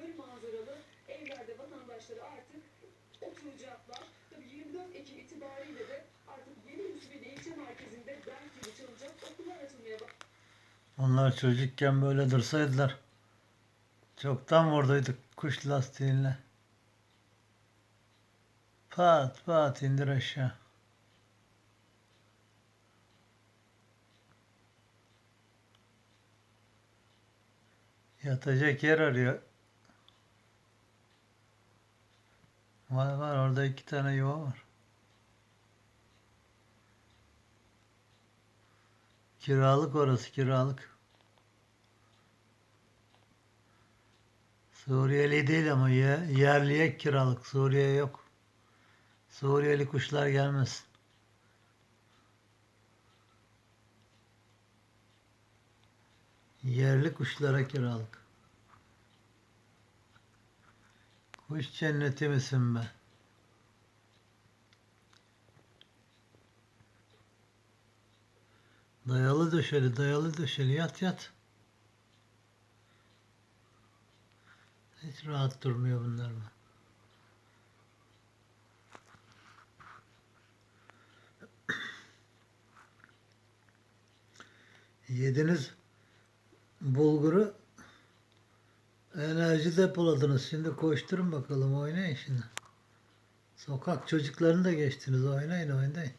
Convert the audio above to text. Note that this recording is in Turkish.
göl manzaralı evlerde vatandaşları artık oturacaklar. Tabii 24 Ekim itibariyle de artık yeni Yusufeli ilçe merkezinde ders gibi çalacak okullar açılmaya başlayacak. Onlar çocukken böyle dursaydılar. Çoktan vurduydık kuş lastiğinle. Pat pat indir aşağı. Yatacak yer arıyor. Var var orada iki tane yuva var. Kiralık orası kiralık. Suriyeli değil ama ye- yerliye kiralık. Suriye yok. Suriyeli kuşlar gelmez. Yerli kuşlara kiralık. Kuş cenneti misin be? Dayalı döşeli, dayalı döşeli. Yat yat. Hiç rahat durmuyor bunlar mı? Yediniz bulguru enerji depoladınız. Şimdi koşturun bakalım oynayın şimdi. Sokak çocuklarını da geçtiniz. Oynayın oynayın.